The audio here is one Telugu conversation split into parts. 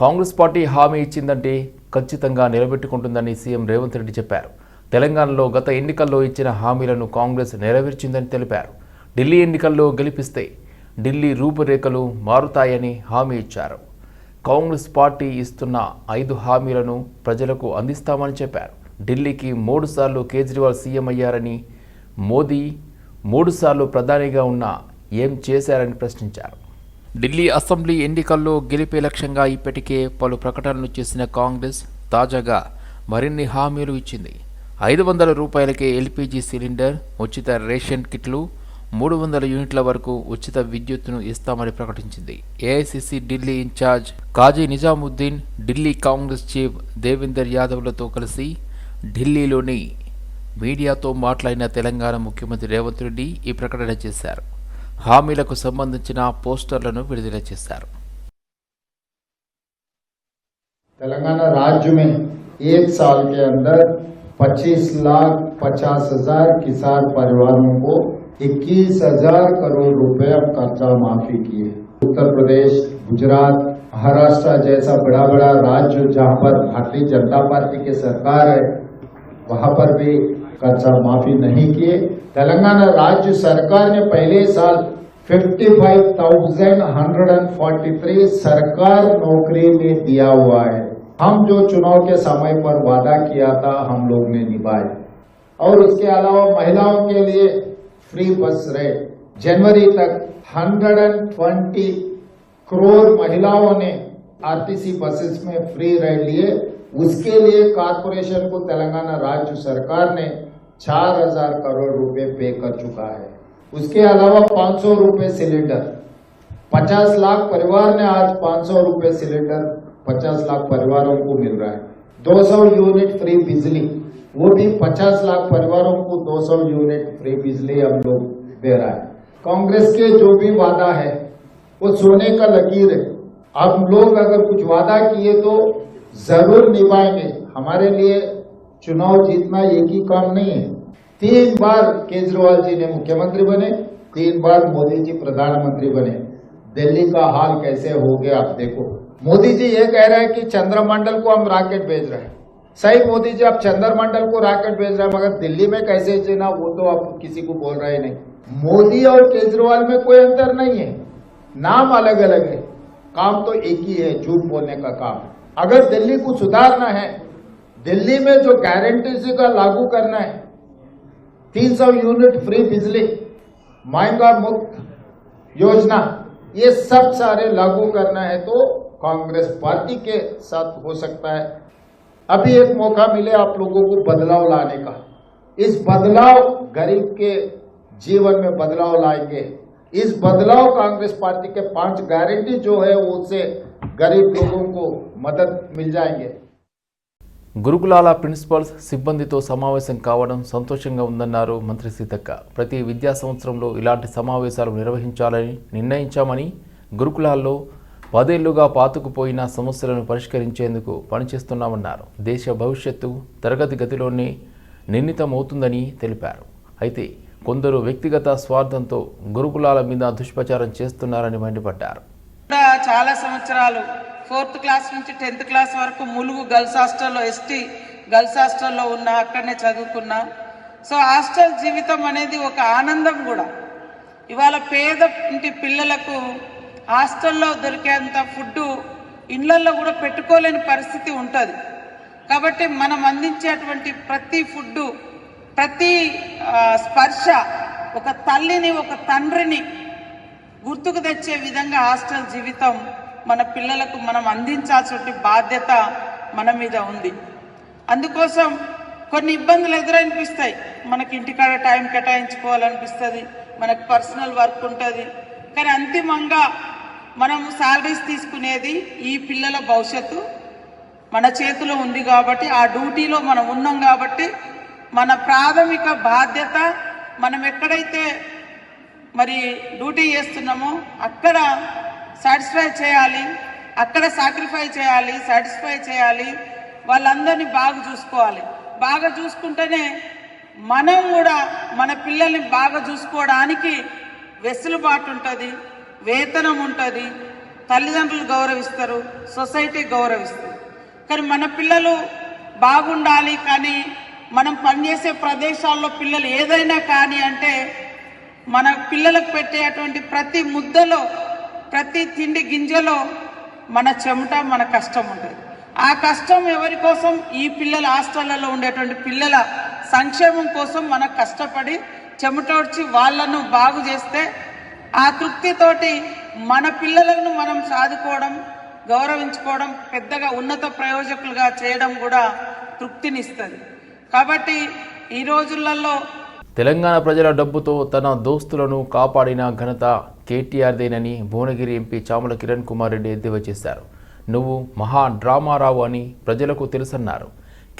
కాంగ్రెస్ పార్టీ హామీ ఇచ్చిందంటే ఖచ్చితంగా నిలబెట్టుకుంటుందని సీఎం రేవంత్ రెడ్డి చెప్పారు. తెలంగాణలో గత ఎన్నికల్లో ఇచ్చిన హామీలను కాంగ్రెస్ నెరవేర్చిందని తెలిపారు. ఢిల్లీ ఎన్నికల్లో గెలిపిస్తే ఢిల్లీ రూపురేఖలు మారుతాయని హామీ ఇచ్చారు. కాంగ్రెస్ పార్టీ ఇస్తున్న ఐదు హామీలను ప్రజలకు అందిస్తామని చెప్పారు. ఢిల్లీకి మూడుసార్లు కేజ్రీవాల్ సీఎం అయ్యారని మోదీ మూడుసార్లు ప్రధానిగా ఉన్న ఏం చేశారని ప్రశ్నించారు. ఢిల్లీ అసెంబ్లీ ఎన్నికల్లో గెలిపే లక్ష్యంగా ఇప్పటికే పలు ప్రకటనలు చేసిన కాంగ్రెస్ తాజాగా మరిన్ని హామీలు ఇచ్చింది. ఐదు వందల రూపాయలకే ఎల్పీజీ సిలిండర్ ఉచిత రేషన్ కిట్లు మూడు వందల యూనిట్ల వరకు ఉచిత విద్యుత్తును ఇస్తామని ప్రకటించింది. AICC Delhi in charge Qazi Nizamuddin Delhi Congress chief Devender యాదవ్లతో కలిసి ఢిల్లీలోని మీడియాతో మాట్లాడిన తెలంగాణ ముఖ్యమంత్రి రేవంత్ రెడ్డి ఈ ప్రకటన చేశారు. హామీలకు సంబంధించిన పోస్టర్లను విడుదల చేశారు तेलंगाना राज्य में एक साल के अंदर 25 लाख पचास हजार किसान परिवारों को 21 हजार करोड़ रुपए अब कर्जा माफी किए उत्तर प्रदेश गुजरात महाराष्ट्र जैसा बड़ा बड़ा राज्य जहां पर भारतीय जनता पार्टी की सरकार है वहां पर भी कर्जा माफ़ी नहीं किए। तेलंगाना राज्य सरकार ने पहले साल 55,143 सरकार नौकरी में दिया हुआ है। हम जो चुनाव के समय पर वादा किया था हम लोग ने निभाए। और उसके अलावा महिलाओं के लिए फ्री बस रेट जनवरी तक 120 करोड़ महिलाओं ने आरटीसी बसेस में फ्री रेट लिए। उसके लिए कारपोरेशन को तेलंगाना राज्य सरकार ने 4000 करोड़ रुपए पे कर चुका है। उसके अलावा 500 रुपए सिलेंडर 50 लाख परिवार ने आज 500 रुपए सिलेंडर 50 लाख परिवारों को मिल रहा है। 200 यूनिट फ्री बिजली, वो भी 50 लाख परिवारों को 200 यूनिट फ्री बिजली हम लोग दे रहा है। कांग्रेस के जो भी वादा है, वो सोने का लकीर है। हम लोग अगर कुछ वादा किए तो ज़रूर निभाएँगे। हमारे लिए चुनाव जीतना एक ही काम नहीं है। तीन बार केजरीवाल जी ने मुख्यमंत्री बने, तीन बार मोदी जी प्रधानमंत्री बने। दिल्ली का हाल कैसे हो गया, आप देखो। मोदी जी ये कह रहे हैं कि चंद्रमंडल को हम रॉकेट भेज रहे हैं। सही मोदी जी, आप चंद्रमंडल को रॉकेट भेज रहे हैं, मगर दिल्ली में कैसे जीना, वो तो आप किसी को बोल रहे नहीं। मोदी और केजरीवाल में कोई अंतर नहीं है। नाम अलग अलग है। काम तो एक ही है, झूठ बोलने का काम। अगर दिल्ली को सुधारना है, दिल्ली में जो गारंटी का लागू करना है 300 यूनिट फ्री बिजली महँगा मुक्त योजना, ये सब सारे लागू करना है तो कांग्रेस पार्टी के साथ हो सकता है। अभी एक मौका मिले आप लोगों को बदलाव लाने का। इस बदलाव गरीब के जीवन में बदलाव लाएँगे। इस बदलाव कांग्रेस पार्टी के पाँच गारंटी जो है उससे गरीब लोगों को मदद मिल जाएंगे గురుకులాల ప్రిన్సిపల్స్ సిబ్బందితో సమావేశం కావడం సంతోషంగా ఉందన్నారు మంత్రి సీతక్క ప్రతి విద్యా సంవత్సరంలో ఇలాంటి సమావేశాలు నిర్వహించాలని నిర్ణయించామని గురుకులాల్లో పదేళ్లుగా పాతుకుపోయిన సమస్యలను పరిష్కరించేందుకు పనిచేస్తున్నామన్నారు దేశ భవిష్యత్తు తరగతి గతిలోనే నిర్ణీతమవుతుందని తెలిపారు అయితే కొందరు వ్యక్తిగత స్వార్థంతో గురుకులాల మీద దుష్ప్రచారం చేస్తున్నారని మండిపడ్డారు కూడా చాలా సంవత్సరాలు ఫోర్త్ క్లాస్ నుంచి టెన్త్ క్లాస్ వరకు ములుగు గర్ల్స్ హాస్టల్లో ఎస్టీ గర్ల్స్ హాస్టల్లో ఉన్నా అక్కడనే చదువుకున్నా. సో హాస్టల్ జీవితం అనేది ఒక ఆనందం కూడా. ఇవాళ పేద ఇంటి పిల్లలకు హాస్టల్లో దొరికేంత ఫుడ్ ఇళ్ళల్లో కూడా పెట్టుకోలేని పరిస్థితి ఉంటుంది. కాబట్టి మనం అందించేటువంటి ప్రతి ఫుడ్డు ప్రతి స్పర్శ ఒక తల్లిని ఒక తండ్రిని గుర్తుకు తెచ్చే విధంగా హాస్టల్ జీవితం మన పిల్లలకు మనం అందించాల్సిన బాధ్యత మన మీద ఉంది. అందుకోసం కొన్ని ఇబ్బందులు ఎదురనిపిస్తాయి. మనకి ఇంటికాడ టైం కేటాయించుకోవాలనిపిస్తుంది మనకు పర్సనల్ వర్క్ ఉంటుంది. కానీ అంతిమంగా మనం శాలరీస్ తీసుకునేది ఈ పిల్లల భవిష్యత్తు మన చేతిలో ఉంది కాబట్టి ఆ డ్యూటీలో మనం ఉన్నాం కాబట్టి మన ప్రాథమిక బాధ్యత మనం ఎక్కడైతే మరి డ్యూటీ చేస్తున్నామో. అక్కడ సాటిస్ఫై చేయాలి. అక్కడ సాక్రిఫై చేయాలి సాటిస్ఫై చేయాలి. వాళ్ళందరినీ బాగా చూసుకోవాలి. బాగా చూసుకుంటేనే మనం కూడా మన పిల్లల్ని బాగా చూసుకోవడానికి వెసులుబాటు ఉంటుంది వేతనం ఉంటుంది తల్లిదండ్రులు గౌరవిస్తారు సొసైటీ గౌరవిస్తారు కానీ మన పిల్లలు బాగుండాలి కానీ మనం పనిచేసే ప్రదేశాల్లో పిల్లలు ఏదైనా కానీ అంటే మన పిల్లలకు పెట్టేటువంటి ప్రతి ముద్దలో ప్రతి తిండి గింజలో మన చెమట మన కష్టం ఉంటుంది. ఆ కష్టం ఎవరి కోసం? ఈ పిల్లల హాస్టళ్ళలో ఉండేటువంటి పిల్లల సంక్షేమం కోసం మనం కష్టపడి చెమటోడ్చి వాళ్ళను బాగు చేస్తే ఆ తృప్తితోటి మన పిల్లలను మనం సాదుకోవడం గౌరవించుకోవడం పెద్దగా ఉన్నత ప్రయోజకులుగా చేయడం కూడా తృప్తినిస్తుంది. కాబట్టి ఈ రోజులలో తెలంగాణ ప్రజల డబ్బుతో తన దోస్తులను కాపాడిన ఘనత కేటీఆర్దేనని భువనగిరి ఎంపీ చామల కిరణ్ కుమార్ రెడ్డి ఎద్దేవా చేశారు. నువ్వు మహా డ్రామారావు అని ప్రజలకు తెలుసన్నారు.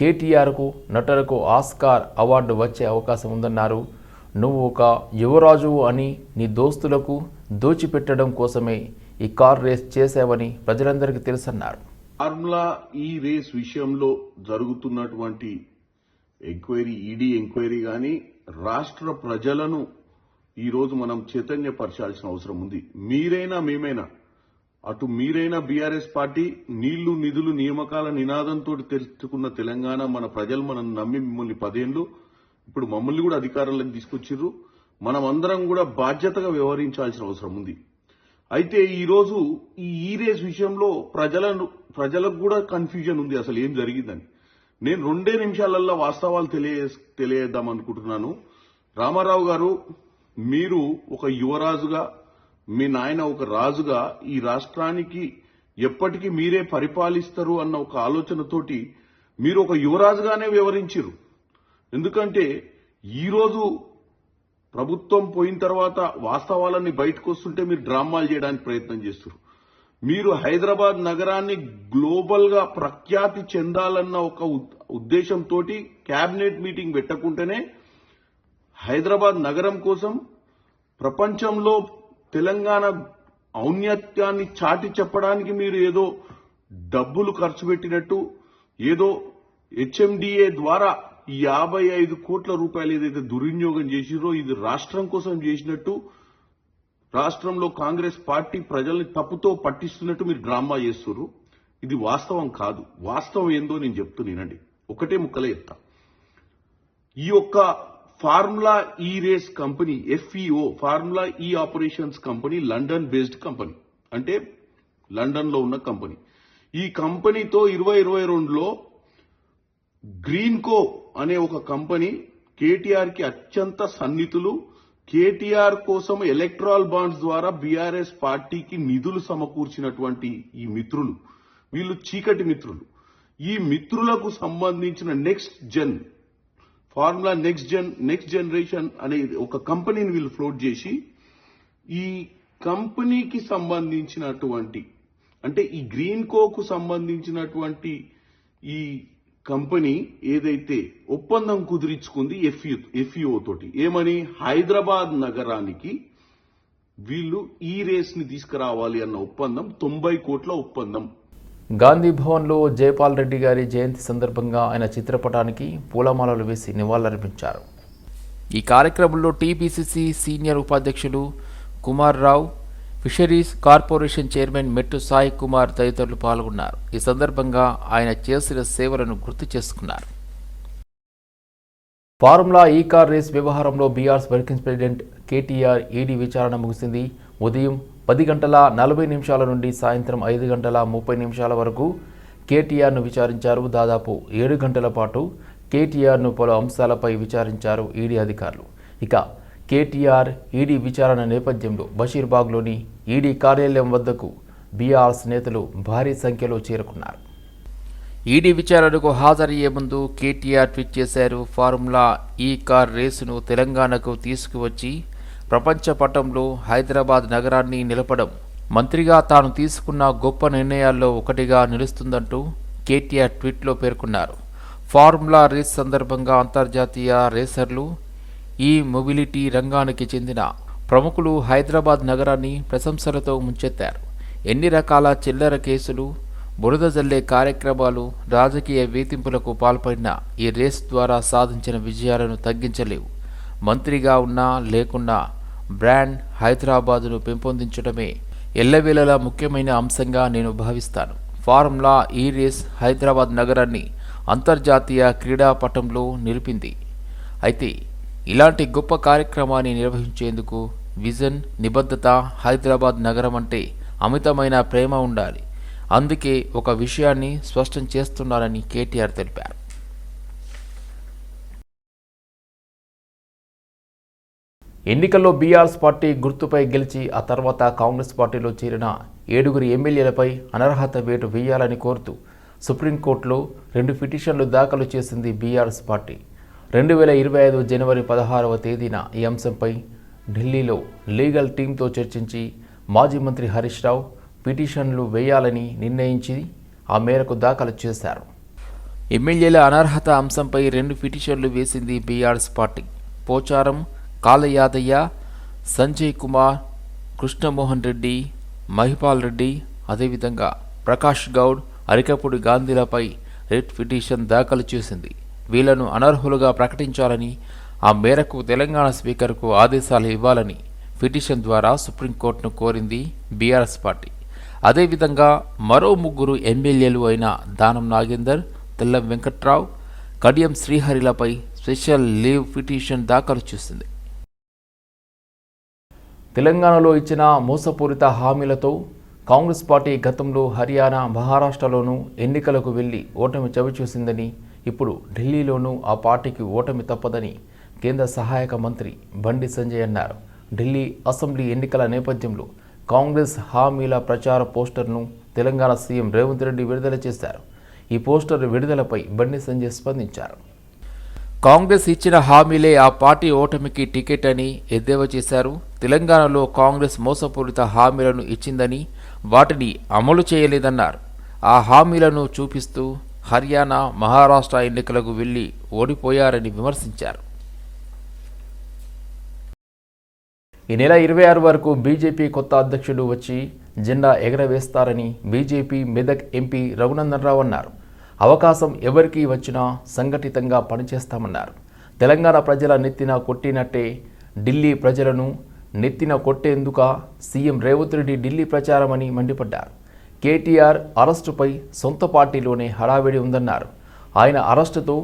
కేటీఆర్కు నటులకు ఆస్కార్ అవార్డు వచ్చే అవకాశం ఉందన్నారు. నువ్వు ఒక యువరాజు అని నీ దోస్తులకు దోచిపెట్టడం కోసమే ఈ కార్ రేస్ చేశావని ప్రజలందరికీ తెలుసన్నారు. ఫార్ములా ఈ రేస్ విషయంలో జరుగుతున్నటువంటి ఎంక్వైరీ ఈడీ ఎంక్వైరీ కానీ రాష్ట్ర ప్రజలను ఈరోజు మనం చైతన్యపరచాల్సిన అవసరం ఉంది. మీరైనా మేమైనా అటు మీరైనా బీఆర్ఎస్ పార్టీ నీళ్ళు నిధులు నియామకాల నినాదంతో తెలుసుకున్న తెలంగాణ మన ప్రజలు మనం నమ్మి మిమ్మల్ని పదేళ్ళు ఇప్పుడు మమ్మల్ని కూడా అధికారంలోకి తీసుకొచ్చిర్రు. మనం అందరం కూడా బాధ్యతగా వ్యవహరించాల్సిన అవసరం ఉంది. అయితే ఈరోజు ఈ ఈ రేస్ విషయంలో ప్రజలను ప్రజలకు కూడా కన్ఫ్యూజన్ ఉంది అసలు ఏం జరిగిందని. నేను రెండే నిమిషాలల్లో వాస్తవాలు తెలియ తెలియజేద్దాం అనుకుంటున్నాను. రామారావు గారు మీరు ఒక యువరాజుగా మీ నాయన ఒక రాజుగా ఈ రాష్ట్రానికి ఎప్పటికీ మీరే పరిపాలిస్తారు అన్న ఒక ఆలోచనతోటి మీరు ఒక యువరాజుగానే వివరించారు ఎందుకంటే ఈరోజు ప్రభుత్వం పోయిన తర్వాత వాస్తవాలన్నీ బయటకు వస్తుంటే మీరు డ్రామాలు చేయడానికి ప్రయత్నం చేస్తారు మీరు హైదరాబాద్ నగరాన్ని గ్లోబల్గా ప్రఖ్యాతి చెందాలన్న ఒక ఉద్దేశంతో క్యాబినెట్ మీటింగ్ పెట్టకుంటేనే హైదరాబాద్ నగరం కోసం ప్రపంచంలో తెలంగాణ ఔన్నత్యాన్ని చాటి చెప్పడానికి మీరు ఏదో డబ్బులు ఖర్చు పెట్టినట్టు ఏదో హెచ్ఎండిఏ ద్వారా యాభై ఐదు కోట్ల రూపాయలు ఏదైతే దుర్వినియోగం చేసిరో ఇది రాష్ట్రం కోసం చేసినట్టు రాష్ట్రంలో కాంగ్రెస్ పార్టీ ప్రజల్ని తప్పుతో పట్టిస్తున్నట్టు మీరు డ్రామా చేస్తున్నారు ఇది వాస్తవం కాదు. వాస్తవం ఏందో నేను చెప్తున్నానండి ఒకటే ముక్కలే చెప్తా. ఈ యొక్క formula E race company FEO formula E operations company London based company అంటే లండన్లో ఉన్న కంపెనీ. ఈ కంపెనీతో ఇరవై ఇరవై రెండులో గ్రీన్ కో అనే ఒక కంపెనీ కేటీఆర్కి అత్యంత సన్నిహితులు కేటీఆర్ కోసం ఎలక్ట్రాల్ బాండ్స్ ద్వారా బీఆర్ఎస్ పార్టీకి నిధులు సమకూర్చినటువంటి ఈ మిత్రులు వీళ్ళు చీకటి మిత్రులు. ఈ మిత్రులకు సంబంధించిన next gen formula next gen next generation అనే ఒక కంపెనీని వీళ్ళు ఫ్లోట్ చేసి ఈ కంపెనీకి సంబంధించినటువంటి అంటే ఈ గ్రీన్ కోకు సంబంధించినటువంటి ఈ కంపెనీ ఏదైతే ఒప్పందం కుదిరించుకుంది ఎఫ్యూ ఎఫ్యూఓ తోటి ఏమని? హైదరాబాద్ నగరానికి వీళ్ళు ఈ రేస్ని తీసుకురావాలి అన్న ఒప్పందం తొంభై కోట్ల ఒప్పందం. గాంధీ భవన్లో జయపాల్ రెడ్డి గారి జయంతి సందర్భంగా ఆయన చిత్రపటానికి పూలమాలలు వేసి నివాళులర్పించారు. ఈ కార్యక్రమంలో టీపీసీసీ సీనియర్ ఉపాధ్యక్షులు Kumar Rao fisheries corporation chairman Mettu Sai Kumar తదితరులు పాల్గొన్నారు. ఈ సందర్భంగా ఆయన చేసిన సేవలను గుర్తు చేసుకున్నారు. ఫార్ములా ఈ కార్ రేస్ వ్యవహారంలో BRS working president KTR ED విచారణ ముగిసింది. ఉదయం పది గంటల నలభై నిమిషాల నుండి సాయంత్రం ఐదు గంటల ముప్పై నిమిషాల వరకు కేటీఆర్ను విచారించారు. దాదాపు ఏడు గంటల పాటు కేటీఆర్ను పలు అంశాలపై విచారించారు ఈడీ అధికారులు. ఇక కేటీఆర్ ఈడీ విచారణ నేపథ్యంలో బషీర్బాగ్లోని ఈడీ కార్యాలయం వద్దకు బీఆర్ఎస్ నేతలు భారీ సంఖ్యలో చేరుకున్నారు. ఈడీ విచారణకు హాజరయ్యే ముందు కేటీఆర్ ట్వీట్ చేశారు ఫార్ములా ఈ కార్ రేసును తెలంగాణకు తీసుకువచ్చి ప్రపంచ పటంలో హైదరాబాద్ నగరాన్ని నిలపడం మంత్రిగా తాను తీసుకున్న గొప్ప నిర్ణయాల్లో ఒకటిగా నిలుస్తుందంటూ కేటీఆర్ ట్వీట్లో పేర్కొన్నారు. ఫార్ములా రేస్ సందర్భంగా అంతర్జాతీయ రేసర్లు ఈ మొబిలిటీ రంగానికి చెందిన ప్రముఖులు హైదరాబాద్ నగరాన్ని ప్రశంసలతో ముంచెత్తారు. ఎన్ని రకాల చిల్లర కేసులు బురద జల్లే కార్యక్రమాలు రాజకీయ వేధింపులకు పాల్పడిన ఈ రేస్ ద్వారా సాధించిన విజయాలను తగ్గించలేవు. మంత్రిగా ఉన్నా లేకున్నా బ్రాండ్ హైదరాబాదును పెంపొందించడమే ఎల్లవేళలా ముఖ్యమైన అంశంగా నేను భావిస్తాను. ఫార్ములా ఈ రేస్ హైదరాబాద్ నగరాన్ని అంతర్జాతీయ క్రీడా పటంలో నిలిపింది. అయితే ఇలాంటి గొప్ప కార్యక్రమాన్ని నిర్వహించేందుకు విజన్ నిబద్ధత హైదరాబాద్ నగరం అంటే అమితమైన ప్రేమ ఉండాలి. అందుకే ఒక విషయాన్ని స్పష్టం చేస్తున్నారని కేటీఆర్ తెలిపారు. ఎన్నికల్లో బీఆర్ఎస్ పార్టీ గుర్తుపై గెలిచి ఆ తర్వాత కాంగ్రెస్ పార్టీలో చేరిన ఏడుగురు ఎమ్మెల్యేలపై అనర్హత వేటు వేయాలని కోరుతూ సుప్రీంకోర్టులో రెండు పిటిషన్లు దాఖలు చేసింది బీఆర్ఎస్ పార్టీ. రెండు వేల ఇరవై ఐదు జనవరి పదహారవ తేదీన ఈ అంశంపై ఢిల్లీలో లీగల్ టీంతో చర్చించి మాజీ మంత్రి హరీష్ రావు పిటిషన్లు వేయాలని నిర్ణయించి ఆ మేరకు దాఖలు చేశారు. ఎమ్మెల్యేల అనర్హత అంశంపై రెండు పిటిషన్లు వేసింది బీఆర్ఎస్ పార్టీ. పోచారం కాలయాదయ్య సంజయ్ కుమార్ కృష్ణమోహన్ రెడ్డి మహిపాల్ రెడ్డి అదేవిధంగా ప్రకాష్ గౌడ్ అరికపూడి గాంధీలపై రిట్ పిటిషన్ దాఖలు చేసింది. వీళ్ళను అనర్హులుగా ప్రకటించాలని ఆ మేరకు తెలంగాణ స్పీకర్కు ఆదేశాలు ఇవ్వాలని పిటిషన్ ద్వారా సుప్రీంకోర్టును కోరింది బీఆర్ఎస్ పార్టీ. అదేవిధంగా మరో ముగ్గురు ఎమ్మెల్యేలు అయిన దానం నాగేందర్ తెల్లం వెంకట్రావు కడియం శ్రీహరిలపై స్పెషల్ లీవ్ పిటిషన్ దాఖలు చేసింది. తెలంగాణలో ఇచ్చిన మోసపూరిత హామీలతో కాంగ్రెస్ పార్టీ గతంలో హర్యానా మహారాష్ట్రలోనూ ఎన్నికలకు వెళ్ళి ఓటమి చవిచూసిందని ఇప్పుడు ఢిల్లీలోనూ ఆ పార్టీకి ఓటమి తప్పదని కేంద్ర సహాయక మంత్రి బండి సంజయ్ అన్నారు. ఢిల్లీ అసెంబ్లీ ఎన్నికల నేపథ్యంలో కాంగ్రెస్ హామీల ప్రచార పోస్టర్ను తెలంగాణ సీఎం రేవంత్ రెడ్డి విడుదల చేశారు. ఈ పోస్టర్ విడుదలపై బండి సంజయ్ స్పందించారు. కాంగ్రెస్ ఇచ్చిన హామీలే ఆ పార్టీ ఓటమికి టికెట్ అని ఎద్దేవా చేశారు. తెలంగాణలో కాంగ్రెస్ మోసపూరిత హామీలను ఇచ్చిందని వాటిని అమలు చేయలేదన్నారు. ఆ హామీలను చూపిస్తూ హర్యానా మహారాష్ట్ర ఎన్నికలకు వెళ్ళి ఓడిపోయారని విమర్శించారు. ఈ నెల ఇరవై ఆరు వరకు బీజేపీ కొత్త అధ్యక్షుడు వచ్చి జెండా ఎగరవేస్తారని బీజేపీ మెదక్ ఎంపీ రఘునందన్ రావు అన్నారు. అవకాశం ఎవరికి వచ్చినా సంఘటితంగా పనిచేస్తామన్నారు. తెలంగాణ ప్రజల నెత్తిన కొట్టినట్టే ఢిల్లీ ప్రజలను నెత్తిన కొట్టేందుక సీఎం రేవంత్ రెడ్డి ఢిల్లీ ప్రచారమని మండిపడ్డారు. కేటీఆర్ అరెస్టుపై సొంత పార్టీలోనే హడావిడి ఉందన్నారు. ఆయన అరెస్టుతో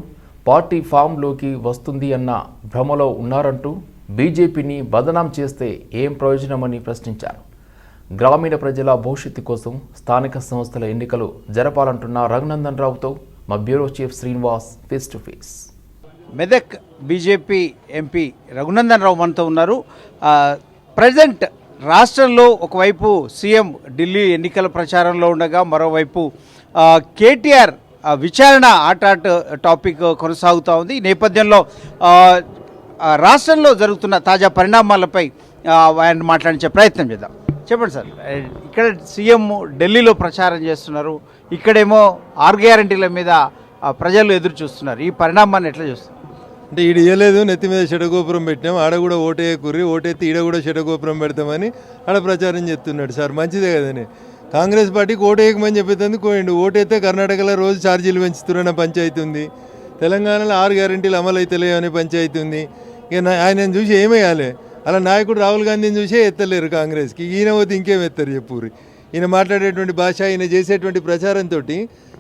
పార్టీ ఫామ్లోకి వస్తుంది అన్న భ్రమలో ఉన్నారంటూ బీజేపీని బదనాం చేస్తే ఏం ప్రయోజనమని ప్రశ్నించారు. గ్రామీణ ప్రజల భవిష్యత్తు కోసం స్థానిక సంస్థల ఎన్నికలు జరపాలంటున్న రఘునందన్ రావుతో మా bureau chief Srinivas face to face. Medak BJP MP Raghunandan Rao మనతో ఉన్నారు. ప్రజెంట్ రాష్ట్రంలో ఒకవైపు సీఎం ఢిల్లీ ఎన్నికల ప్రచారంలో ఉండగా మరోవైపు కేటీఆర్ విచారణ ఆట టాపిక్ కొనసాగుతూ ఉంది. ఈ నేపథ్యంలో రాష్ట్రంలో జరుగుతున్న తాజా పరిణామాలపై ఆయన మాట్లాడించే ప్రయత్నం చేద్దాం. చెప్పండి సార్. ఇక్కడ సీఎం ఢిల్లీలో ప్రచారం చేస్తున్నారు. ఇక్కడేమో ఆరు గ్యారంటీల మీద ప్రజలు ఎదురు చూస్తున్నారు ఈ పరిణామాన్ని ఎట్లా చూస్తున్నారు అంటే ఈడు ఇయ్యలేదు నెత్తి మీద షటగోపురం పెట్టినాం ఆడ కూడా ఓటే కుర్రి ఓటెత్తి ఈడ కూడా షటగోపురం పెడతామని ఆడ ప్రచారం చేస్తున్నాడు సార్. మంచిదే కదని కాంగ్రెస్ పార్టీకి ఓటేయకమని చెప్పేందుకు పోయిండు. ఓటైతే కర్ణాటకలో రోజు ఛార్జీలు పెంచుతున్న పంచాయతీ ఉంది. తెలంగాణలో ఆరు గ్యారంటీలు అమలు అవుతలేవని అనే పంచాయతీ ఉంది. ఇక నా- ఆయనను చూసి ఏమేయాలి? అలా నాయకుడు రాహుల్ గాంధీని చూసే ఎత్తలేరు కాంగ్రెస్కి. ఈయన పోతే ఇంకేం ఎత్తారు చెప్పుర్రి. ఈయన మాట్లాడేటువంటి భాష ఈయన చేసేటువంటి ప్రచారంతో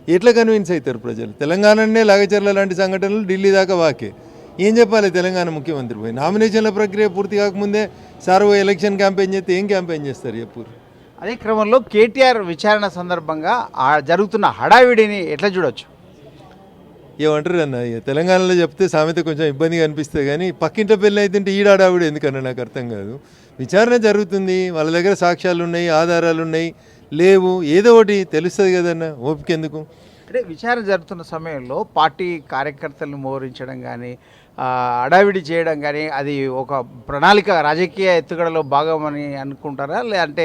ఎట్లా కన్విన్స్ అవుతారు ప్రజలు? తెలంగాణనే లాగచర్ల లాంటి సంఘటనలు ఢిల్లీ దాకా వాకే. ఏం చెప్పాలి? తెలంగాణ ముఖ్యమంత్రి పోయి నామినేషన్ల ప్రక్రియ పూర్తి కాకముందే సార్ ఎలక్షన్ క్యాంపెయిన్ చేస్తే ఏం క్యాంపెయిన్ చేస్తారు చెప్పుర్రి అదే క్రమంలో కేటీఆర్ విచారణ సందర్భంగా ఆ జరుగుతున్న హడావిడిని ఎట్లా చూడొచ్చు? ఏమంటారు అన్న తెలంగాణలో చెప్తే సామెత కొంచెం ఇబ్బందిగా అనిపిస్తుంది కానీ పక్కింట పెళ్ళి అయితే ఈడాడావిడ ఎందుకన్నా నాకు అర్థం కాదు. విచారణ జరుగుతుంది వాళ్ళ దగ్గర సాక్ష్యాలు ఉన్నాయి ఆధారాలు ఉన్నాయి లేవు ఏదో ఒకటి తెలుస్తుంది కదన్న ఓపిక ఎందుకు? అంటే విచారణ జరుగుతున్న సమయంలో పార్టీ కార్యకర్తలను మోహరించడం కానీ హడావిడి చేయడం కానీ అది ఒక ప్రణాళిక రాజకీయ ఎత్తుగడలో భాగమని అనుకుంటారా? లేదంటే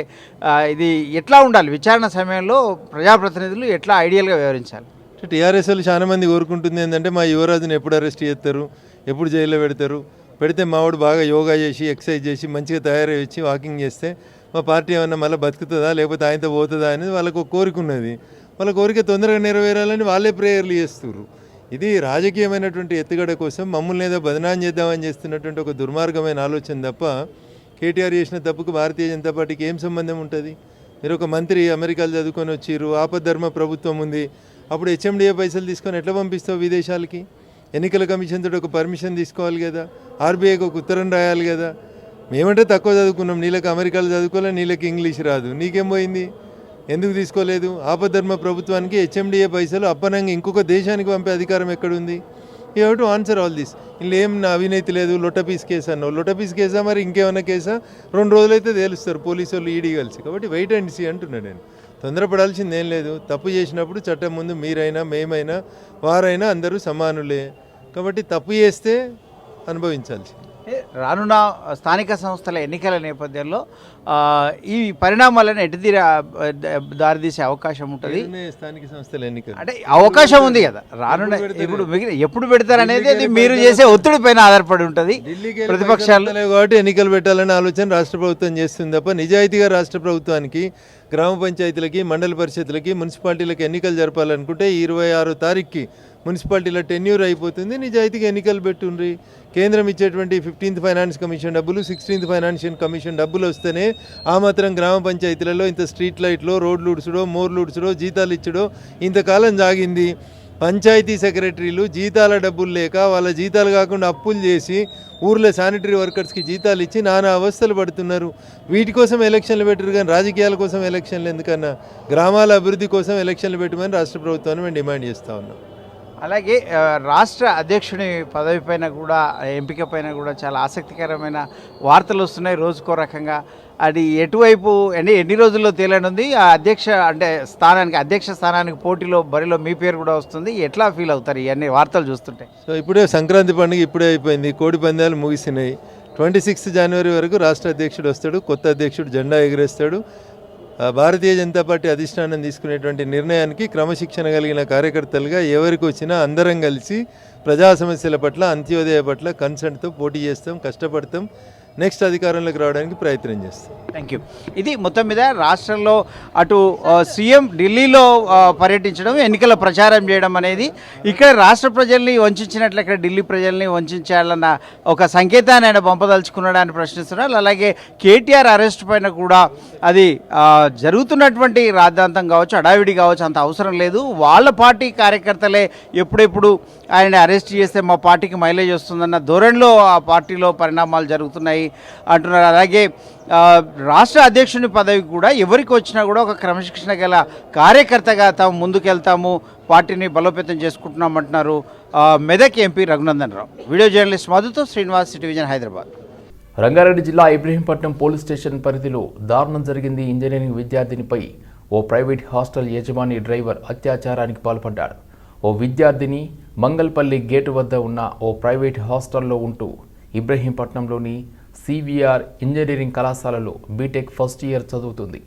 ఇది ఎట్లా ఉండాలి? విచారణ సమయంలో ప్రజాప్రతినిధులు ఎట్లా ఐడియల్గా వ్యవహరించాలి టీఆర్ఎస్ చాలామంది చాలా మంది కోరుకుంటుంది ఏంటంటే మా యువరాజుని ఎప్పుడు అరెస్ట్ చేస్తారు? ఎప్పుడు జైల్లో పెడతారు? పెడితే మావాడు బాగా యోగా చేసి ఎక్సర్సైజ్ చేసి మంచిగా తయారై వచ్చి వాకింగ్ చేస్తే మా పార్టీ ఏమన్నా మళ్ళీ బతుకుతుందా? లేకపోతే ఆయనతో పోతుందా? అనేది వాళ్ళకు కోరిక ఉన్నది. వాళ్ళ కోరిక తొందరగా నెరవేరాలని వాళ్ళే ప్రేయర్లు చేస్తున్నారు ఇది రాజకీయమైనటువంటి ఎత్తుగడ కోసం మమ్మల్ని ఏదో బదనాం చేద్దామని చేస్తున్నటువంటి ఒక దుర్మార్గమైన ఆలోచన తప్ప కేటీఆర్ చేసిన తప్పుకు భారతీయ జనతా పార్టీకి ఏం సంబంధం ఉంటుంది? మీరు ఒక మంత్రి అమెరికాలో చదువుకొని వచ్చిర్రు ఆపద్ధర్మ ప్రభుత్వం ఉంది. అప్పుడు హెచ్ఎండిఏ పైసలు తీసుకొని ఎట్లా పంపిస్తావు విదేశాలకి? ఎన్నికల కమిషన్ తోటి ఒక పర్మిషన్ తీసుకోవాలి కదా. ఆర్బీఐకి ఒక ఉత్తరం రాయాలి కదా. మేమంటే తక్కువ చదువుకున్నాం. నీళ్ళకి అమెరికాలో చదువుకోలే నీళ్ళకి ఇంగ్లీష్ రాదు. నీకేం పోయింది? ఎందుకు తీసుకోలేదు? ఆపద్ధర్మ ప్రభుత్వానికి హెచ్ఎండిఏ పైసలు అప్పనంగా ఇంకొక దేశానికి పంపే అధికారం ఎక్కడుంది? You have to answer all this ఇందులో ఏం నా అవినీతి లేదు లొటపీస్ కేసు అన్నావు. లొటపీస్ కేసా మరి? ఇంకేమైనా కేసా? రెండు రోజులైతే తేలుస్తారు పోలీసు వాళ్ళు ఈడీ కలిసి. కాబట్టి వెయిట్ అండ్ సీ అంటున్నాను నేను. తొందరపడాల్సింది ఏం లేదు. తప్పు చేసినప్పుడు చట్టం ముందు మీరైనా మేమైనా వారైనా అందరూ సమానులే. కాబట్టి తప్పు చేస్తే అనుభవించాల్సింది. ఏ, రానున్న స్థానిక సంస్థల ఎన్నికల నేపథ్యంలో ఈ పరిణామాలను ఎటు తీరా దారితీసే అవకాశం ఉంటుంది. స్థానిక సంస్థల ఎన్నికలు. అంటే అవకాశం ఉంది కదా. రానున్న ఇప్పుడు మిగిలిన ఎప్పుడు పెడతారు అనేది అది మీరు చేసే ఒత్తిడి పైన ఆధారపడి ఉంటుంది. ప్రతిపక్షాలు కాబట్టి ఎన్నికలు పెట్టాలనే ఆలోచన రాష్ట్ర ప్రభుత్వం చేస్తుంది తప్ప నిజాయితీగా రాష్ట్ర ప్రభుత్వానికి గ్రామ పంచాయతీలకి మండల పరిషత్లకి మున్సిపాలిటీలకు ఎన్నికలు జరపాలనుకుంటే ఇరవై ఆరో తారీఖుకి మున్సిపాలిటీలో టెన్యూర్ అయిపోతుంది. నిజాయితీగా ఎన్నికలు పెట్టుండ్రి. కేంద్రం ఇచ్చేటువంటి ఫిఫ్టీన్త్ ఫైనాన్స్ కమిషన్ డబ్బులు సిక్స్టీన్త్ ఫైనాన్షియల్ కమిషన్ డబ్బులు వస్తేనే ఆ మాత్రం గ్రామ పంచాయతీలలో ఇంత స్ట్రీట్ లైట్లు రోడ్లు ఉడుచుడో మోర్లు ఉడుచుడో జీతాలు ఇచ్చడో ఇంతకాలం జాగింది పంచాయతీ సెక్రటరీలు జీతాల డబ్బులు లేక వాళ్ళ జీతాలు కాకుండా అప్పులు చేసి ఊర్లో శానిటరీ వర్కర్స్కి జీతాలు ఇచ్చి నానా అవస్థలు పడుతున్నారు. వీటి కోసం ఎలక్షన్లు పెట్టరు కానీ రాజకీయాల కోసం ఎలక్షన్లు ఎందుకన్నా? గ్రామాల అభివృద్ధి కోసం ఎలక్షన్లు పెట్టమని రాష్ట్ర ప్రభుత్వాన్ని మేము డిమాండ్ చేస్తూ ఉన్నాం. అలాగే రాష్ట్ర అధ్యక్షుని పదవి పైన కూడా ఎంపిక పైన కూడా చాలా ఆసక్తికరమైన వార్తలు వస్తున్నాయి. రోజుకో రకంగా అది ఎటువైపు ఎన్ని ఎన్ని రోజుల్లో తేలనుంది? ఆ అధ్యక్ష అంటే స్థానానికి అధ్యక్ష స్థానానికి పోటీలో బరిలో మీ పేరు కూడా వస్తుంది. ఎట్లా ఫీల్ అవుతారు? ఇవన్నీ వార్తలు చూస్తుంటే. సో ఇప్పుడే సంక్రాంతి పండుగ ఇప్పుడే అయిపోయింది. కోడి పందాలు ముగిసినాయి. ట్వంటీ సిక్స్త్ జనవరి వరకు రాష్ట్ర అధ్యక్షుడు వస్తాడు. కొత్త అధ్యక్షుడు జెండా ఎగురేస్తాడు. భారతీయ జనతా పార్టీ అధిష్టానం తీసుకునేటువంటి నిర్ణయానికి క్రమశిక్షణ కలిగిన కార్యకర్తలుగా ఎవరికి వచ్చినా అందరం కలిసి ప్రజా సమస్యల పట్ల అంత్యోదయ పట్ల కన్సర్న్తో పోటీ చేస్తాం కష్టపడతాం. నెక్స్ట్ అధికారంలోకి రావడానికి ప్రయత్నం చేస్తాం. థ్యాంక్ యూ ఇది మొత్తం మీద రాష్ట్రంలో అటు సీఎం ఢిల్లీలో పర్యటించడం ఎన్నికల ప్రచారం చేయడం అనేది ఇక్కడ రాష్ట్ర ప్రజల్ని వంచినట్లు ఇక్కడ ఢిల్లీ ప్రజల్ని వంచాలన్న ఒక సంకేతాన్ని ఆయన పంపదలుచుకున్నాడని ప్రశ్నిస్తున్నారు. అలాగే కేటీఆర్ అరెస్ట్ పైన కూడా అది జరుగుతున్నటువంటి రాద్ధాంతం కావచ్చు అడావిడి కావచ్చు అంత అవసరం లేదు. వాళ్ళ పార్టీ కార్యకర్తలే ఎప్పుడెప్పుడు ఆయన అరెస్ట్ చేస్తే మా పార్టీకి మైలేజ్ వస్తుందన్న ధోరణిలో ఆ పార్టీలో పరిణామాలు జరుగుతున్నాయి అంటున్నారు. అలాగే రాష్ట్ర అధ్యక్షుని పదవి కూడా ఎవరికి వచ్చినా కూడా ఒక క్రమశిక్షణ గల కార్యకర్తగా తాము ముందుకెళ్తాము పార్టీని బలోపేతం చేసుకుంటున్నామంటున్నారు Medak MP Raghunandan Rao. Video journalist మధుతో Srinivas సిటివిజన్ హైదరాబాద్. రంగారెడ్డి జిల్లా ఇబ్రహీంపట్నం పోలీస్ స్టేషన్ పరిధిలో దారుణం జరిగింది. ఇంజనీరింగ్ విద్యార్థినిపై ఓ ప్రైవేట్ హాస్టల్ యజమాని డ్రైవర్ అత్యాచారానికి పాల్పడ్డాడు. ఓ విద్యార్థిని మంగల్పల్లి గేటు వద్ద ఉన్న ఓ ప్రైవేట్ హాస్టల్లో ఉంటూ ఇబ్రహీంపట్నంలోని సివిఆర్ ఇంజనీరింగ్ కళాశాలలో బీటెక్ ఫస్ట్ ఇయర్ చదువుతుంది.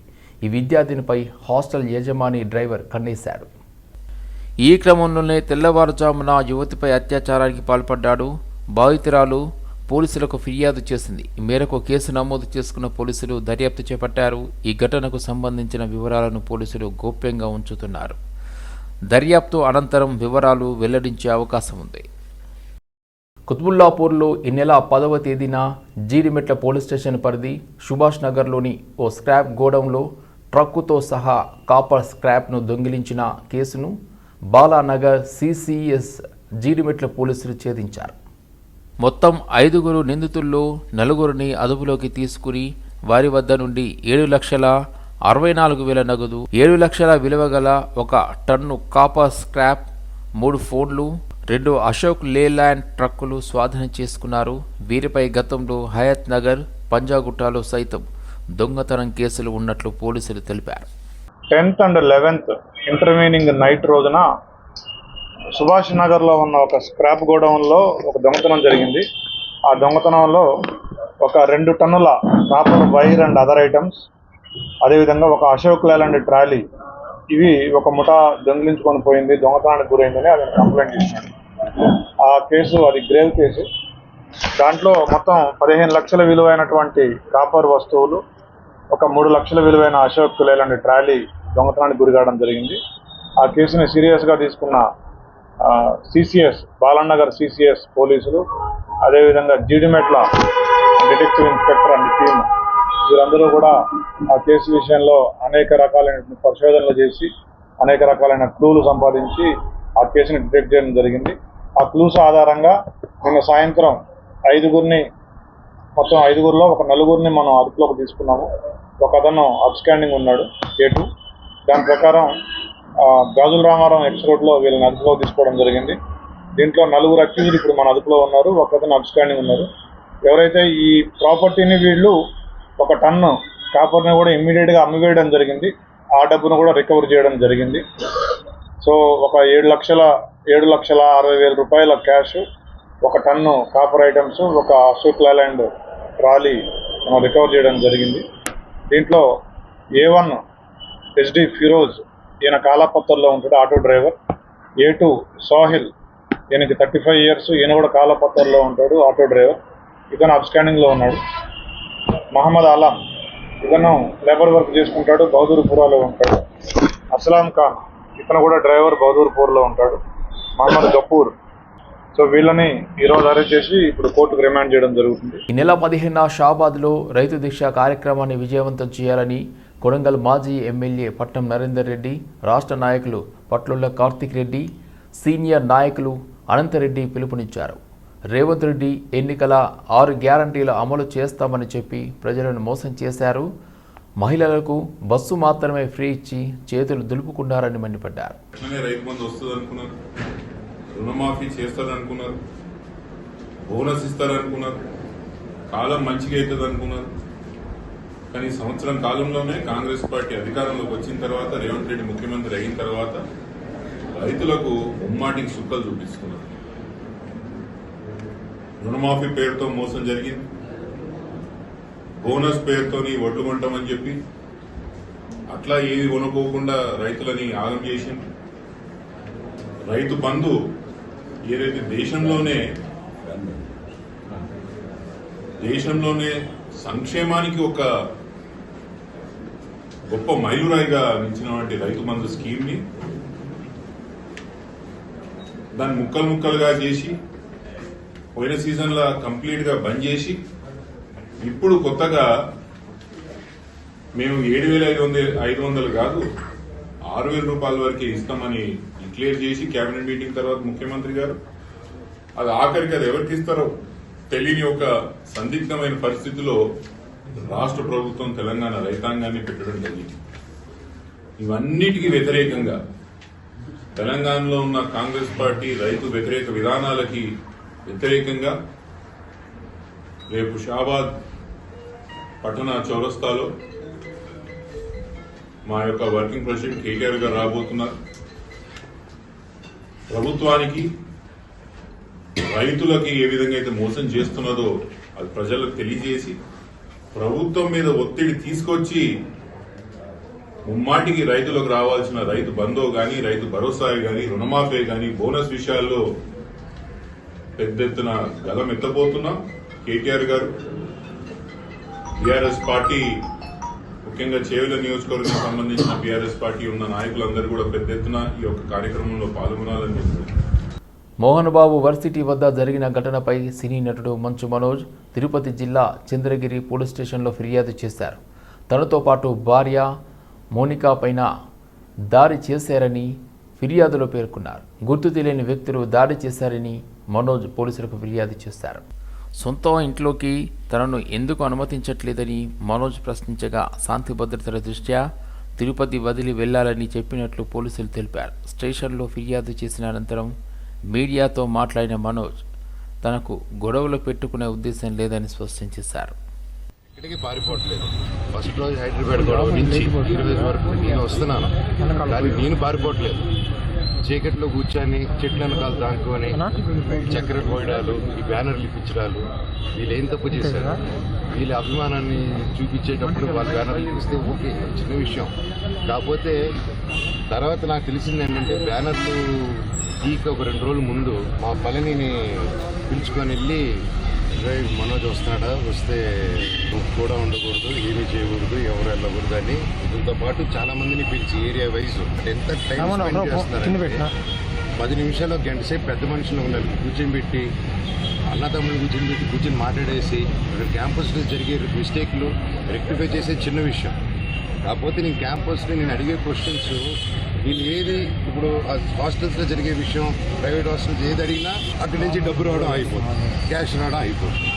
ఈ విద్యార్థినిపై హాస్టల్ యజమాని డ్రైవర్ కన్నేశాడు. ఈ క్రమంలోనే తెల్లవారుజామున యువతిపై అత్యాచారానికి పాల్పడ్డాడు. బాధితురాలు పోలీసులకు ఫిర్యాదు చేసింది. ఈ మేరకు కేసు నమోదు చేసుకున్న పోలీసులు దర్యాప్తు చేపట్టారు. ఈ ఘటనకు సంబంధించిన వివరాలను పోలీసులు గోప్యంగా ఉంచుతున్నారు. దర్యాప్తు అనంతరం వివరాలు వెల్లడించే అవకాశం ఉంది. కుత్బుల్లాపూర్లో ఈ నెల పదవ తేదీన జీడిమెట్ల పోలీస్ స్టేషన్ పరిధి సుభాష్ నగర్లోని ఓ స్క్రాప్ గోడౌన్లో ట్రక్కుతో సహా కాపర్ స్క్రాప్ను దొంగిలించిన కేసును బాలానగర్ సిసిఎస్ జీడిమెట్ల పోలీసులు ఛేదించారు. మొత్తం ఐదుగురు నిందితుల్లో నలుగురిని అదుపులోకి తీసుకుని వారి వద్ద నుండి ఏడు లక్షల అరవై నాలుగు వేల నగదు ఏడు లక్షల విలువ గల ఒక టన్ను కాపర్ స్క్రాప్ మూడు ఫోన్లు రెండు అశోక్ లేలాండ్ ట్రక్కులు స్వాధీనం చేసుకున్నారు. వీరిపై గతంలో హయత్ నగర్ పంజాగుట్టాలో సైతం దొంగతనం కేసులు ఉన్నట్లు పోలీసులు తెలిపారు. టెన్త్ అండ్ లెవెన్త్ ఇంటర్మీనింగ్ నైట్ రోజున సుభాష్ నగర్లో ఉన్న ఒక స్క్రాప్ గోడౌన్లో ఒక దొంగతనం జరిగింది. ఆ దొంగతనంలో ఒక రెండు టన్నుల copper wire and other items అదేవిధంగా ఒక అశోక్ లేలాండ్ ట్రాలీ ఇవి ఒక ముఠా దొంగిలించుకొని పోయింది దొంగతనానికి గురైందని అతను కంప్లైంట్ చేసినాడు ఆ కేసు అది గ్రేవ్ కేసు. దాంట్లో మొత్తం పదిహేను లక్షల విలువైనటువంటి కాపర్ వస్తువులు ఒక మూడు లక్షల విలువైన అశోక్ లేలాంటి ట్రాలీ దొంగతనానికి గురికావడం జరిగింది. ఆ కేసుని సీరియస్గా తీసుకున్న సిసిఎస్ బాలనగర్ సిసిఎస్ పోలీసులు అదేవిధంగా Jeedimetla detective inspector and team వీరందరూ కూడా ఆ కేసు విషయంలో అనేక రకాలైన పరిశోధనలు చేసి అనేక రకాలైన క్లూలు సంపాదించి ఆ కేసుని డిటెక్ట్ చేయడం జరిగింది. ఆ క్లూస్ ఆధారంగా నిన్న సాయంత్రం ఐదుగురిని మొత్తం ఐదుగురిలో ఒక నలుగురిని మనం అదుపులోకి తీసుకున్నాము. ఒక అతను అబ్స్కాండింగ్ ఉన్నాడు కేటు దాని ప్రకారం గాజుల రామారావు ఎక్స్ రోడ్లో వీళ్ళని అదుపులో తీసుకోవడం జరిగింది. దీంట్లో నలుగురు అక్యూజ్డ్ ఇప్పుడు మన అదుపులో ఉన్నారు ఒకతను అబ్స్కాండింగ్ ఉన్నారు. ఎవరైతే ఈ ప్రాపర్టీని వీళ్ళు ఒక టన్ను కాపర్ని కూడా ఇమ్మీడియట్గా అమ్మివేయడం జరిగింది ఆ డబ్బును కూడా రికవర్ చేయడం జరిగింది. సో ఒక ఏడు లక్షల ఏడు లక్షల అరవై వేల రూపాయల క్యాష్ ఒక టన్ను కాపర్ ఐటమ్స్ ఒక అశోక్ లైలాండ్ ట్రాలీ మనం రికవర్ చేయడం జరిగింది. దీంట్లో ఏ వన్ ఎస్డి ఫిరోజ్ ఈయన కాలాపత్తర్లో ఉంటాడు auto driver. A two Sahil ఈయనకి థర్టీ ఫైవ్ ఇయర్స్ ఈయన కూడా కాలాపత్తర్లో ఉంటాడు ఆటో డ్రైవర్. ఇతను అబ్స్కాండింగ్లో ఉన్నాడు. మహమ్మద్ అలాం ఇతను లేబర్ వర్క్ చేసుకుంటాడు బహదూర్పురాలో ఉంటాడు. అస్లాం ఖాన్ ఇతను కూడా డ్రైవర్ బహదూర్పూర్లో ఉంటాడు. మహమ్మద్ గపూర్ సో వీళ్ళని ఈరోజు అరెస్ట్ చేసి ఇప్పుడు కోర్టుకు రిమాండ్ చేయడం జరుగుతుంది. ఈ నెల పదిహేన షాబాద్లో రైతు దీక్ష కార్యక్రమాన్ని విజయవంతం చేయాలని కొడంగల్ మాజీ ఎమ్మెల్యే పట్నం నరేందర్ రెడ్డి రాష్ట్ర నాయకులు పట్లుల్ల కార్తిక్ రెడ్డి సీనియర్ నాయకులు అనంతరెడ్డి పిలుపునిచ్చారు. రేవంత్ రెడ్డి ఎన్నికల ఆరు గ్యారంటీలు అమలు చేస్తామని చెప్పి ప్రజలను మోసం చేశారు. మహిళలకు బస్సు మాత్రమే ఫ్రీ ఇచ్చి చేతులు దులుపుకున్నారని మండిపడ్డారు. రుణమాఫీ చేస్తారనుకున్నారు. బోనస్ ఇస్తారనుకున్నారు. కాలం మంచిగా అవుతుంది అనుకున్నారు కానీ సంవత్సరం కాలంలోనే కాంగ్రెస్ పార్టీ అధికారంలోకి వచ్చిన తర్వాత రేవంత్ రెడ్డి ముఖ్యమంత్రి అయిన తర్వాత రైతులకు ఉమ్మాటికి సుక్కలు చూపిస్తున్నారు. రుణమాఫీ పేరుతో మోసం జరిగింది. బోనస్ పేరుతోని ఒడ్లు కొంటామని చెప్పి అట్లా ఏది కొనుక్కోకుండా రైతులని ఆగం చేసింది రైతు బంధు ఏదైతే దేశంలోనే దేశంలోనే సంక్షేమానికి ఒక గొప్ప మైలురాయిగా నిలిచినటువంటి రైతు బంధు స్కీమ్ని దాన్ని ముక్కలు ముక్కలుగా చేసి పోయిన సీజన్ లా కంప్లీట్గా బంద్ చేసి ఇప్పుడు కొత్తగా మేము ఏడు వేల ఐదు వందల ఐదు వందలు కాదు ఆరు వేల రూపాయల వరకే ఇస్తామని డిక్లేర్ చేసి కేబినెట్ మీటింగ్ తర్వాత ముఖ్యమంత్రి గారు అది ఆఖరికి అది ఎవరికి ఇస్తారో తెలియని ఒక సందిగ్ధమైన పరిస్థితిలో రాష్ట్ర ప్రభుత్వం తెలంగాణ రైతాంగాన్ని పెట్టడం జరిగింది. ఇవన్నిటికీ వ్యతిరేకంగా తెలంగాణలో ఉన్న కాంగ్రెస్ పార్టీ రైతు వ్యతిరేక విధానాలకి వ్యతిరేకంగా రేపు షాబాద్ పట్టణ చౌరస్తాలో మా యొక్క వర్కింగ్ ప్రెసిడెంట్ కేటీఆర్ గారు రాబోతున్నారు. ప్రభుత్వానికి రైతులకి ఏ విధంగా అయితే మోసం చేస్తున్నదో అది ప్రజలకు తెలియజేసి ప్రభుత్వం మీద ఒత్తిడి తీసుకొచ్చి ముమ్మాటికి రైతులకు రావాల్సిన రైతు బంధో గాని రైతు భరోసా గాని రుణమాఫీ గాని బోనస్ విషయాల్లో పెద్ద ఎత్తున గలం ఎత్తబోతున్నాం. కేటీఆర్ గారు బీఆర్ఎస్ పార్టీ ముఖ్యంగా చేవెల నియోజకవర్గానికి సంబంధించిన బీఆర్ఎస్ పార్టీ ఉన్న నాయకులందరూ కూడా పెద్ద ఎత్తున ఈ యొక్క కార్యక్రమంలో పాల్గొనాలని చెప్పి మోహన్ బాబు వర్సిటీ వద్ద జరిగిన ఘటనపై సినీ నటుడు మంచు మనోజ్ తిరుపతి జిల్లా చంద్రగిరి పోలీస్ స్టేషన్లో ఫిర్యాదు చేశారు. తనతో పాటు భార్య మోనికా పైన దాడి చేశారని ఫిర్యాదులో పేర్కొన్నారు. గుర్తు తెలియని వ్యక్తులు దాడి చేశారని మనోజ్ పోలీసులకు ఫిర్యాదు చేశారు. సొంత ఇంట్లోకి తనను ఎందుకు అనుమతించట్లేదని మనోజ్ ప్రశ్నించగా శాంతి భద్రతల దృష్ట్యా తిరుపతి వదిలి వెళ్ళాలని చెప్పినట్లు పోలీసులు తెలిపారు. స్టేషన్లో ఫిర్యాదు చేసిన అనంతరం మీడియాతో మాట్లాడిన మనోజ్ తనకు గొడవలు పెట్టుకునే ఉద్దేశం లేదని స్పష్టం చేశారు పారిపోవట్లేదు. ఫస్ట్ రోజు హైదరాబాద్ గొడవ నుంచి వరకు నేను వస్తున్నాను. కానీ నేను పారిపోవట్లేదు. చీకట్లో కూర్చొని చెట్ల వెనకాల దాక్కుని చక్కెర పోయడాలు ఈ బ్యానర్లు ఇప్పించడాలు వీళ్ళు ఏం తప్పు చేశారు? వీళ్ళ అభిమానాన్ని చూపించేటప్పుడు వాళ్ళ బ్యానర్లు ఇప్పిస్తే ఓకే చిన్న విషయం. కాకపోతే తర్వాత నాకు తెలిసింది ఏంటంటే బ్యానర్లు గీక ఒక రెండు రోజుల ముందు మా పళనిని పిలుచుకొని వెళ్ళి "రే, మనోజ్ వస్తాడా వస్తే నువ్వు కూడా ఉండకూడదు ఏమీ చేయకూడదు ఎవరు వెళ్ళకూడదు అని. దీంతో పాటు చాలా మందిని పిలిచి ఏరియా వైజ్ అంటే ఎంత టైం స్పెండ్ పది నిమిషాలు గంట సేపు పెద్ద మనుషులు ఉన్నారు కూర్చొని పెట్టి అన్నదమ్ములు కూర్చొని పెట్టి కూర్చొని మాట్లాడేసి క్యాంపస్లో జరిగే మిస్టేక్లు రెక్టిఫై చేసే చిన్న విషయం. కాకపోతే నేను క్యాంపస్లో నేను అడిగే క్వశ్చన్స్ వీళ్ళు ఏది ఇప్పుడు హాస్టల్స్లో జరిగే విషయం ప్రైవేట్ హాస్టల్స్ ఏది అడిగినా అక్కడి నుంచి డబ్బు రావడం అయిపోతుంది క్యాష్ రావడం అయిపోతుంది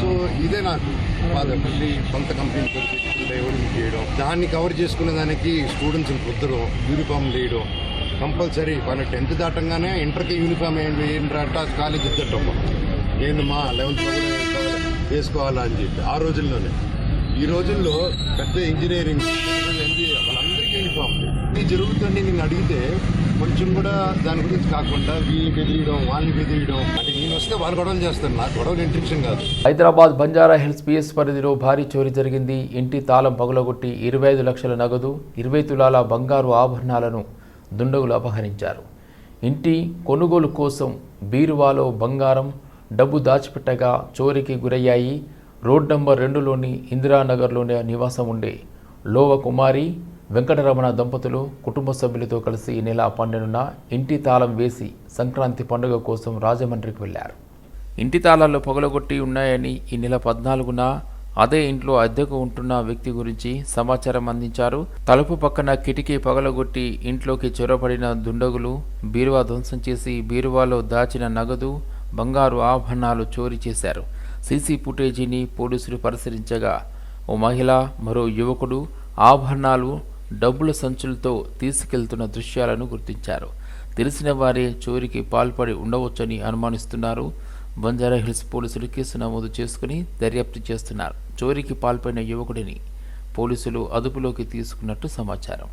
సో ఇదే నాకు బాధ. మళ్ళీ సొంత కంపెనీ డైవర్డింగ్ చేయడం దాన్ని కవర్ చేసుకునే దానికి స్టూడెంట్స్ని రుద్దడం యూనిఫామ్ వేయడం కంపల్సరీ వాళ్ళ టెన్త్ దాటంగానే ఇంటర్కి యూనిఫామ్ ఏంటి ఏంటంటే కాలేజ్ ఇద్దరు ఏంది మా లెవెన్త్ వేసుకోవాలా అని చెప్పి ఆ రోజుల్లోనే. ఈ రోజుల్లో పెద్ద ఇంజనీరింగ్ ఎంబీఏ వాళ్ళందరికీ యూనిఫామ్ ఇది జరుగుతుంది నేను అడిగితే కొంచెం కూడా దాని గురించి కాకుండా వీళ్ళని బెదిరియడం వాళ్ళని బెదిరియడం అంటే నేను వస్తే వాళ్ళు గొడవలు చేస్తాను నాకు గొడవలు ఇంట్రెక్షన్ కాదు. హైదరాబాద్ బంజారా హిల్స్ పిఎస్ పరిధిలో భారీ చోరీ జరిగింది. ఇంటి తాళం పగులగొట్టి ఇరవై ఐదు లక్షల నగదు ఇరవై తులాల బంగారు ఆభరణాలను దుండగులు అపహరించారు. ఇంటి కొనుగోలు కోసం బీరువాలో బంగారం డబ్బు దాచిపెట్టగా చోరీకి గురయ్యాయి. రోడ్ నంబర్ రెండులోని ఇందిరానగర్లోని నివాసం ఉండే లోవ కుమారి వెంకటరమణ దంపతులు కుటుంబ సభ్యులతో కలిసి ఈ నెల పన్నెండున ఇంటి తాళం వేసి సంక్రాంతి పండుగ కోసం రాజమండ్రికి వెళ్ళారు ఇంటి తాళాలు పగలగొట్టి ఉన్నాయని ఈ నెల పద్నాలుగున అదే ఇంట్లో అద్దెకు ఉంటున్న వ్యక్తి గురించి సమాచారం అందించారు. తలుపు పక్కన కిటికీ పగలగొట్టి ఇంట్లోకి చొరబడిన దుండగులు బీరువా ధ్వంసం చేసి బీరువాలో దాచిన నగదు బంగారు ఆభరణాలు చోరీ చేశారు. సీసీ ఫుటేజీని పోలీసులు పరిశీలించగా ఓ మహిళ మరో యువకుడు ఆభరణాలు డబ్బుల సంచులతో తీసుకెళ్తున్న దృశ్యాలను గుర్తించారు. తెలిసిన వారే చోరీకి పాల్పడి ఉండవచ్చని అనుమానిస్తున్నారు. బంజారా హిల్స్ పోలీసులు కేసు నమోదు చేసుకుని దర్యాప్తు చేస్తున్నారు. చోరీకి పాల్పడిన యువకుడిని పోలీసులు అదుపులోకి తీసుకున్నట్టు సమాచారం.